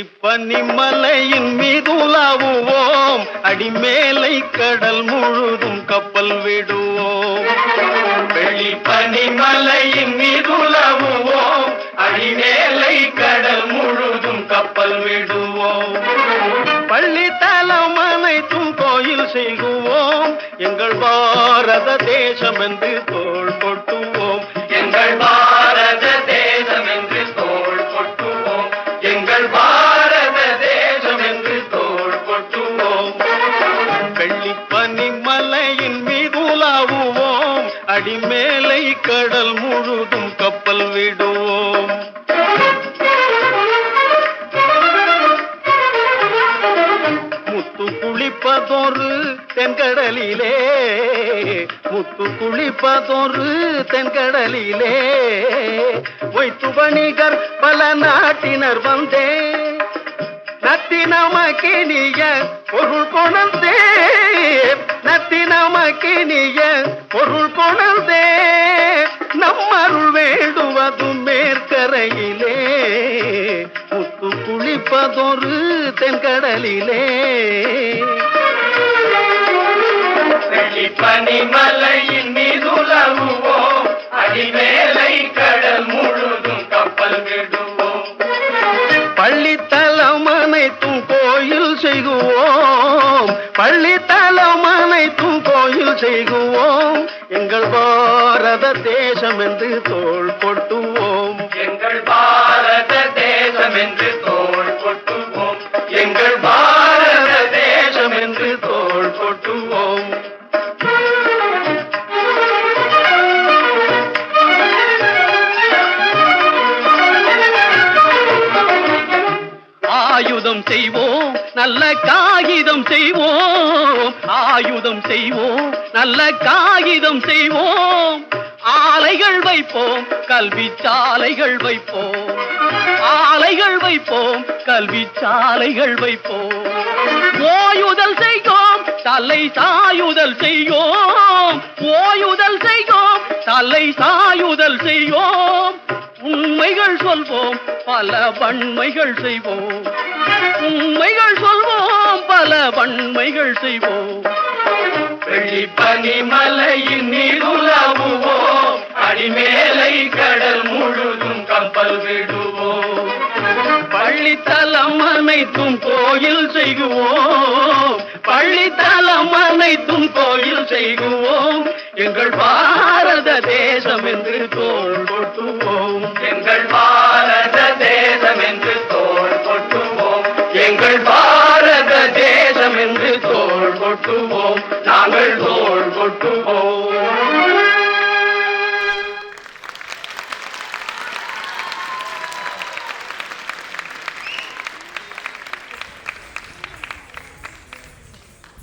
பனிமலையின் மீதுலாவுவோம் அடிமேலை கடல் முழுதும் கப்பல் விடுவோம். வெளி பனிமலையின் மீதுலாவுவோம் அடிமேலை கடல் முழுதும் கப்பல் விடுவோம். பள்ளி தலம் அனைத்தும் கோயில் செய்குவோம் எங்கள் பாரத தேசம் என்று தோல் கொட்டுவோம். எங்கள் கொட்டுவோம் வெள்ளி பனிமலையின் மீதுலாவுவோம் அடிமேலை கடல் முழுதும் கப்பல் விடுவோம். முத்து குளிப்பதொரு தென்கடலிலே முத்து குளிப்பதொரு தென்கடலிலே ஒய்த்து வணிகர் பல நாட்டினர் வந்தேன் நத்தினமக்கினிய பொருள் கொணர்ந்தே நத்தினமக்கினிய பொருள் கொணந்தே நம்மருள் வேண்டுவதும் மேற்கரையிலே. முத்து குளிப்பதொரு தென்கடலிலே. பனிமலை பள்ளி பள்ளித்தலம் அனைத்தும் கோயில் செய்குவோம். எங்கள் பாரத தேசம் என்று தோல் கொட்டுவோம் எங்கள் பாரத தேசம் என்று தோல் கொட்டுவோம் எங்கள் ஆயுதம் செய்வோம் நல்ல காகிதம் செய்வோம். ஆயுதம் செய்வோம் நல்ல காகிதம் செய்வோம். ஆலைகள் வைப்போம் கல்வி சாலைகள் வைப்போம். ஆலைகள் வைப்போம் கல்வி சாலைகள் வைப்போம். ஓயுதல் செய்வோம் தலை சாயுதல் செய்யோம். ஓயுதல் செய்வோம் தலை சாயுதல் செய்யோம். உண்மைகள் சொல்வோம் பல வன்மைகள் செய்வோம். உண்மைகள் சொல்வோம் பல வன்மைகள் செய்வோம். வெள்ளி பனிமலையின் நீருலாவுவோம் அடிமேலை கடல் முழுதும் கப்பல் விடுவோம். பள்ளித்தலம் அனைத்தும் கோயில் செய்குவோம். பள்ளித்தலம் அனைத்தும் கோயில் செய்குவோம். எங்கள் பாரத தேசம் என்று தோள் கொட்டுவோம். the